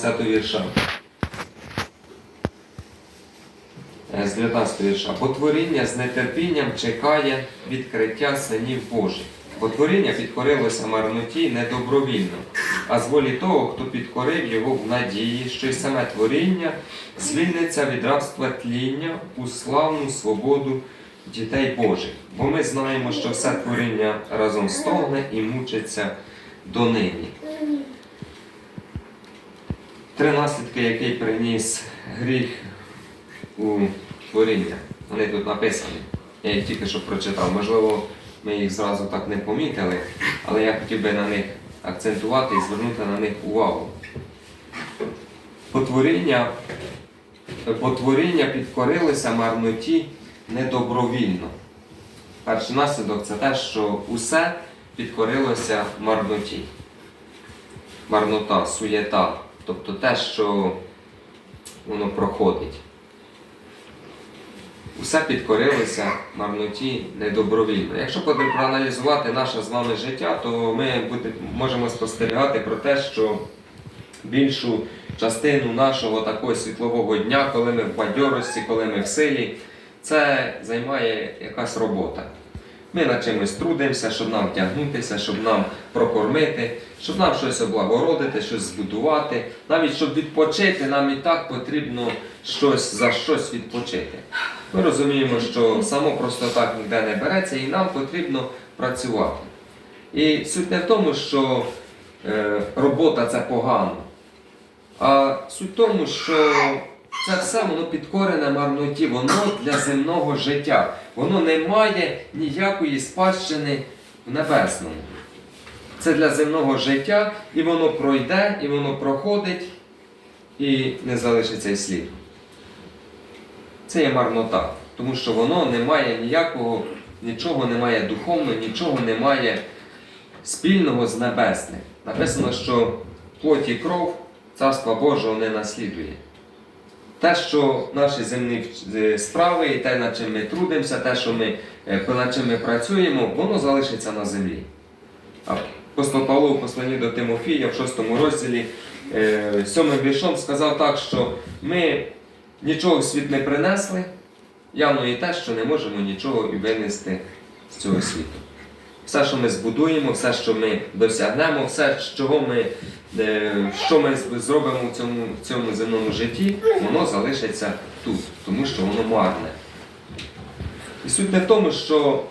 20 вірша. Е, З 19 вірша. Бо творіння з нетерпінням чекає відкриття синів Божих. Бо творіння підкорилося марноті недобровільно, а з волі того, хто підкорив його в надії, що й саме творіння звільниться від рабства тління у славну свободу дітей Божих. Бо ми знаємо, що все творіння разом стогне і мучиться донині. Три наслідки, який приніс гріх у творіння. Вони тут написані. Я їх тільки що прочитав. Можливо, ми їх зразу так не помітили, але я хотів би на них акцентувати і звернути на них увагу. Потворіння, потворіння підкорилися марноті недобровільно. Перший наслідок це те, що усе підкорилося марноті. Марнота, суєта, тобто те, що воно проходить. Усе підкорилося марноті недобровільно. Якщо проаналізувати наше з вами життя, то ми можемо спостерігати про те, що більшу частину нашого такого світлового дня, коли ми в бадьорості, коли ми в силі, це займає якась робота. Ми над чимось трудимося, щоб нам втягнутися, щоб нам прокормити, щоб нам щось облагородити, щось збудувати. Навіть щоб відпочити, нам і так потрібно щось за щось відпочити. Ми розуміємо, що само просто так ніде не береться, і нам потрібно працювати. І суть не в тому, що е, робота це погано, а суть в тому, що це все воно підкорене марноті, воно для земного життя. Воно не має ніякої спадщини в небесному. Це для земного життя, і воно пройде, і воно проходить, і не залишиться і сліду. Це є марнота, тому що воно не має ніякого, нічого не має духовного, нічого не має спільного з небесним. Написано, що плоть і кров Царства Божого не наслідує. Те, що наші земні е, справи, і те, над чим ми трудимося, те, що ми, е, над чим ми працюємо, воно залишиться на землі. Апостол Павло у посланні до Тимофія в 6 розділі е, сьомим віршом сказав так, що ми нічого в світ не принесли, явно і те, що не можемо нічого і винести з цього світу. Все, що ми збудуємо, все, що ми досягнемо, все, чого ми, е, що ми зробимо в цьому, в цьому земному житті, воно залишиться тут, тому що воно марне. І суть не в тому, що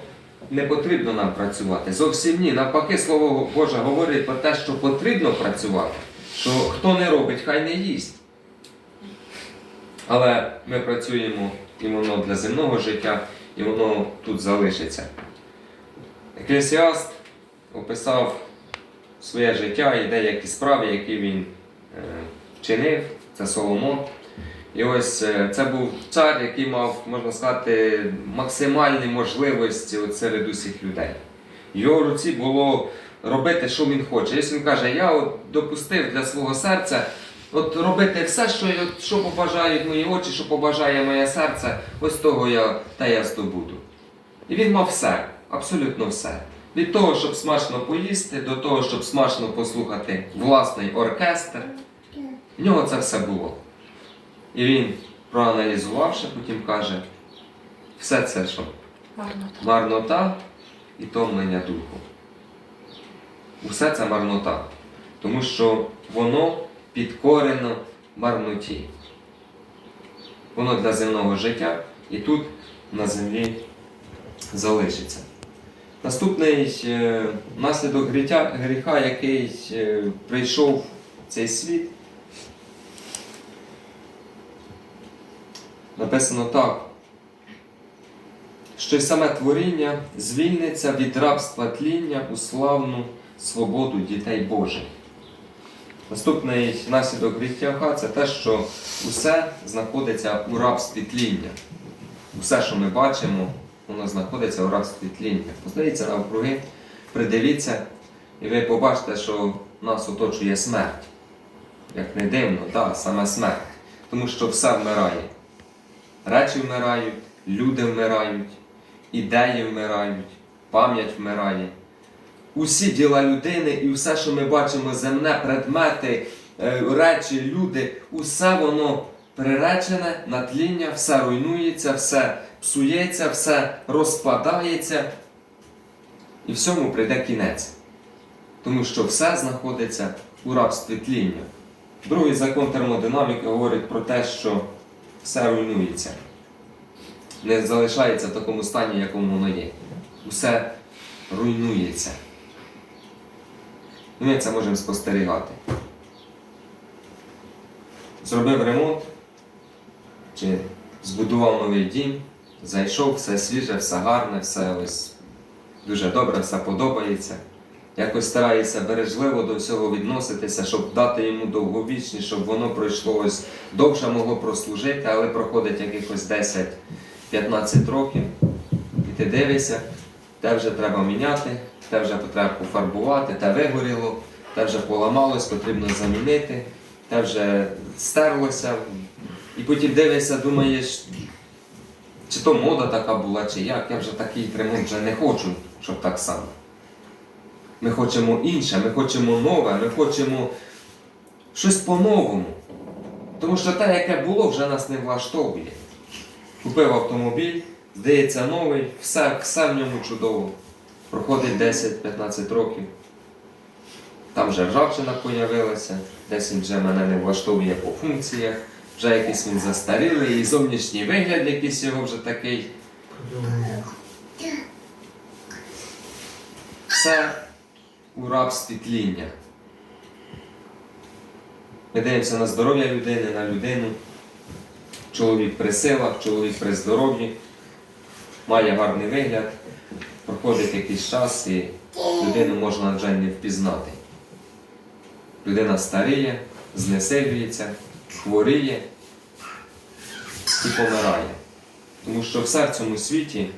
не потрібно нам працювати. Зовсім ні. Навпаки, Слово Боже говорить про те, що потрібно працювати, що хто не робить, хай не їсть. Але ми працюємо і воно для земного життя, і воно тут залишиться. Еклесіаст описав своє життя і деякі справи, які він е, чинив, це Соломон. І ось е, це був цар, який мав, можна сказати, максимальні можливості серед усіх людей. Його руці було робити, що він хоче. Якщо він каже, я от допустив для свого серця от робити все, що, що побажають мої очі, що побажає моє серце, ось того я, та я здобуду. І він мав все, абсолютно все. Від того, щоб смачно поїсти, до того, щоб смачно послухати власний оркестр. В нього це все було. І він, проаналізувавши, потім каже, все це що? Марнота. Марнота і томлення духу. Усе це марнота. Тому що воно підкорено марноті. Воно для земного життя і тут на землі залишиться. Наступний е, наслідок гріха, який е, прийшов в цей світ, написано так, що й саме творіння звільниться від рабства тління у славну свободу дітей Божих. Наступний наслідок гріха це те, що усе знаходиться у рабстві тління. Усе, що ми бачимо, воно знаходиться у рабстві тління. Подивіться навкруги, придивіться, і ви побачите, що нас оточує смерть. Як не дивно, так, саме смерть. Тому що все вмирає. Речі вмирають, люди вмирають, ідеї вмирають, пам'ять вмирає. Усі діла людини і все, що ми бачимо земне, предмети, е, речі, люди, усе воно приречене на тління, все руйнується, все псується, все розпадається. І всьому прийде кінець. Тому що все знаходиться у рабстві тління. Другий закон термодинаміки говорить про те, що все руйнується. Не залишається в такому стані, якому воно є. Усе руйнується. І ми це можемо спостерігати. Зробив ремонт, чи збудував новий дім, зайшов, все свіже, все гарне, все ось дуже добре, все подобається. Якось старається бережливо до всього відноситися, щоб дати йому довговічність, щоб воно пройшло ось довше могло прослужити, але проходить якихось 10-15 років. І ти дивишся, те вже треба міняти, те вже треба пофарбувати, те вигоріло, те вже поламалось, потрібно замінити, те вже стерлося. І потім дивишся, думаєш, чи то мода така була, чи як, я вже такий ремонт вже не хочу, щоб так само. Ми хочемо інше, ми хочемо нове, ми хочемо щось по-новому. Тому що те, яке було, вже нас не влаштовує. Купив автомобіль, здається, новий, все, все в ньому чудово. Проходить 10-15 років. Там вже ржавчина появилася, десь він вже мене не влаштовує по функціях, вже якийсь він застарілий, і зовнішній вигляд якийсь його вже такий. Все у рабстві тління. Ми дивимося на здоров'я людини, на людину. Чоловік при силах, чоловік при здоров'ї, має гарний вигляд, проходить якийсь час і людину можна вже не впізнати. Людина старіє, знесилюється, хворіє і помирає. Тому що все в цьому світі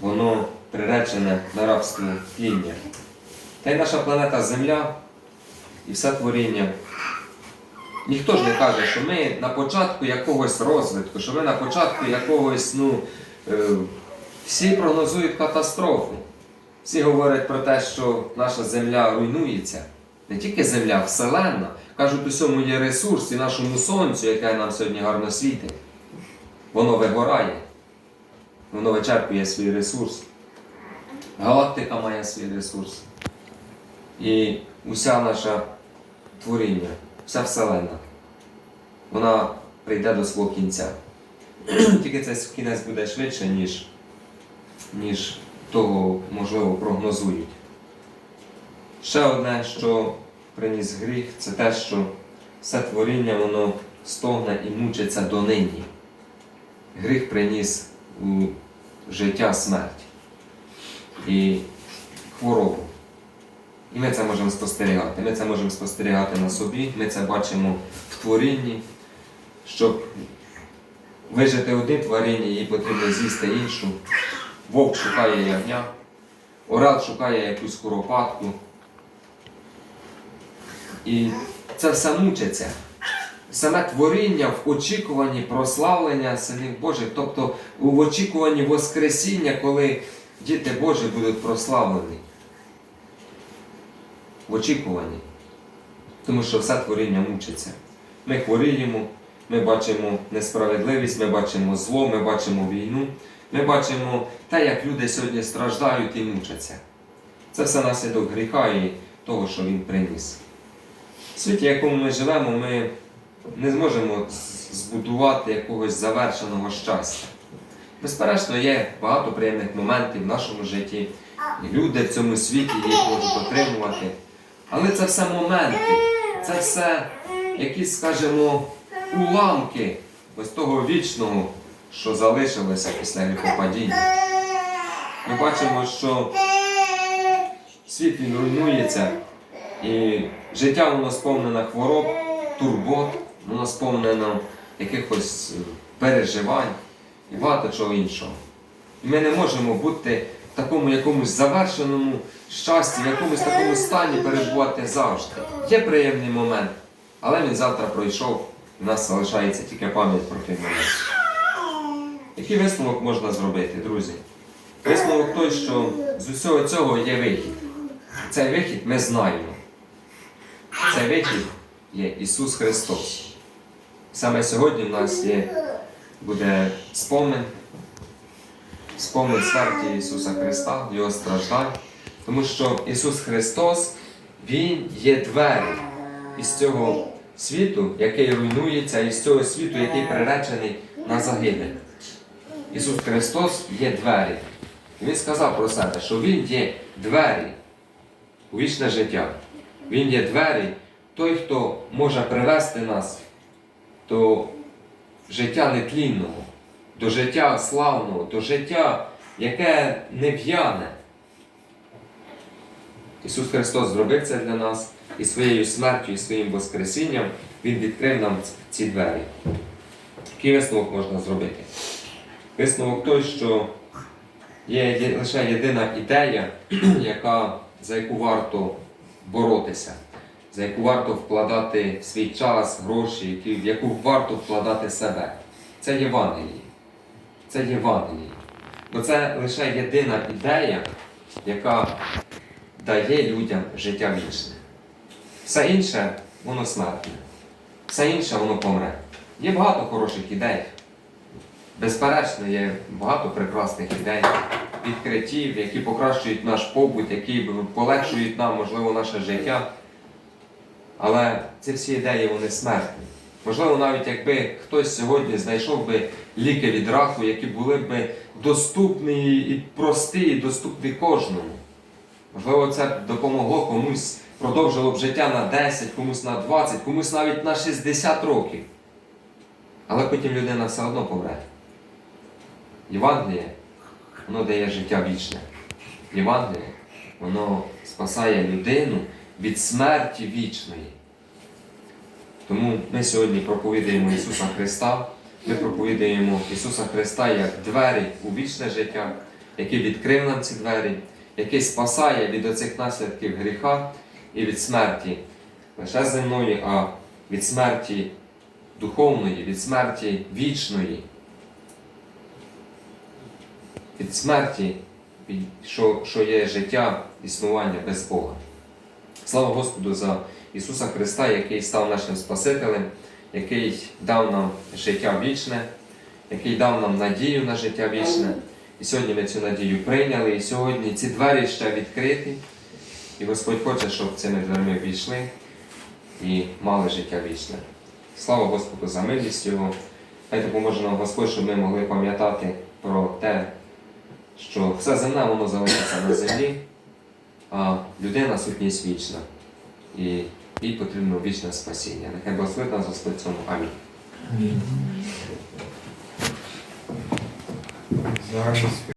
воно приречене на рабство тління. Та й наша планета Земля і все творіння. Ніхто ж не каже, що ми на початку якогось розвитку, що ми на початку якогось, ну, е, всі прогнозують катастрофу. Всі говорять про те, що наша земля руйнується. Не тільки земля, вселенна. Кажуть, у всьому є ресурс і нашому сонцю, яке нам сьогодні гарно світить. Воно вигорає. Воно вичерпує свій ресурс. Галактика має свій ресурс. І уся наша творіння, вся Вселенна, вона прийде до свого кінця. Тільки цей кінець буде швидше, ніж, ніж того, можливо, прогнозують. Ще одне, що приніс гріх, це те, що все творіння воно стогне і мучиться донині. Гріх приніс у життя смерть і хворобу. І ми це можемо спостерігати. Ми це можемо спостерігати на собі, ми це бачимо в творінні, щоб вижити одне тваринні, їй потрібно з'їсти іншу. Вовк шукає ягня, орел шукає якусь куропатку. І це все мучиться. Саме творіння в очікуванні прославлення синів Божих, тобто в очікуванні Воскресіння, коли діти Божі будуть прославлені. В очікуванні. Тому що все творіння мучиться. Ми хворіємо, ми бачимо несправедливість, ми бачимо зло, ми бачимо війну, ми бачимо те, як люди сьогодні страждають і мучаться. Це все наслідок гріха і того, що він приніс. В світі, в якому ми живемо, ми не зможемо збудувати якогось завершеного щастя. Безперечно, є багато приємних моментів в нашому житті, і люди в цьому світі їх можуть отримувати. Але це все моменти, це все якісь, скажімо, уламки ось того вічного, що залишилося після гріхопадіння. Ми бачимо, що світ він руйнується, і життя воно сповнене хвороб, турбот, воно сповнено якихось е, переживань і багато чого іншого. І ми не можемо бути в такому якомусь завершеному щасті, в якомусь такому стані перебувати завжди. Є приємний момент, але він завтра пройшов, і в нас залишається тільки пам'ять про той момент. Який висновок можна зробити, друзі? Висновок той, що з усього цього є вихід. Цей вихід ми знаємо. Цей вихід є Ісус Христос. Саме сьогодні в нас є, буде спомин, спомин смерті Ісуса Христа, Його страждань, тому що Ісус Христос, Він є двері із цього світу, який руйнується, із цього світу, який приречений на загибель. Ісус Христос є двері. І Він сказав про себе, що Він є двері у вічне життя. Він є двері, той, хто може привести нас до життя нетлінного, до життя славного, до життя, яке не в'яне. Ісус Христос зробив це для нас і своєю смертю, і своїм Воскресінням Він відкрив нам ці двері. Який висновок можна зробити? Висновок той, що є лише єдина ідея, яка, за яку варто боротися, за яку варто вкладати свій час, гроші, в яку варто вкладати себе. Це Євангеліє. Це Євангеліє. Бо це лише єдина ідея, яка дає людям життя вічне. Все інше воно смертне. Все інше воно помре. Є багато хороших ідей. Безперечно, є багато прекрасних ідей, відкриттів, які покращують наш побут, які полегшують нам, можливо, наше життя. Але ці всі ідеї вони смертні. Можливо, навіть якби хтось сьогодні знайшов би ліки від раку, які були б доступні і прості, і доступні кожному. Можливо, це б допомогло комусь, продовжило б життя на 10, комусь на 20, комусь навіть на 60 років. Але потім людина все одно помре. Євангеліє, воно дає життя вічне. Євангеліє, воно спасає людину від смерті вічної. Тому ми сьогодні проповідуємо Ісуса Христа, ми проповідуємо Ісуса Христа як двері у вічне життя, який відкрив нам ці двері, який спасає від оцих наслідків гріха і від смерті лише земної, а від смерті духовної, від смерті вічної, від смерті, що є життя, існування без Бога. Слава Господу за Ісуса Христа, який став нашим Спасителем, який дав нам життя вічне, який дав нам надію на життя вічне. І сьогодні ми цю надію прийняли, і сьогодні ці двері ще відкриті. І Господь хоче, щоб цими дверми війшли і мали життя вічне. Слава Господу за милість Його. Хай допоможе нам Господь, щоб ми могли пам'ятати про те, що все земне воно залишиться на землі, а людина сутність вічна. І їй потрібно вічне спасіння. Нехай благословить нас Господь в цьому. Амінь. Зараз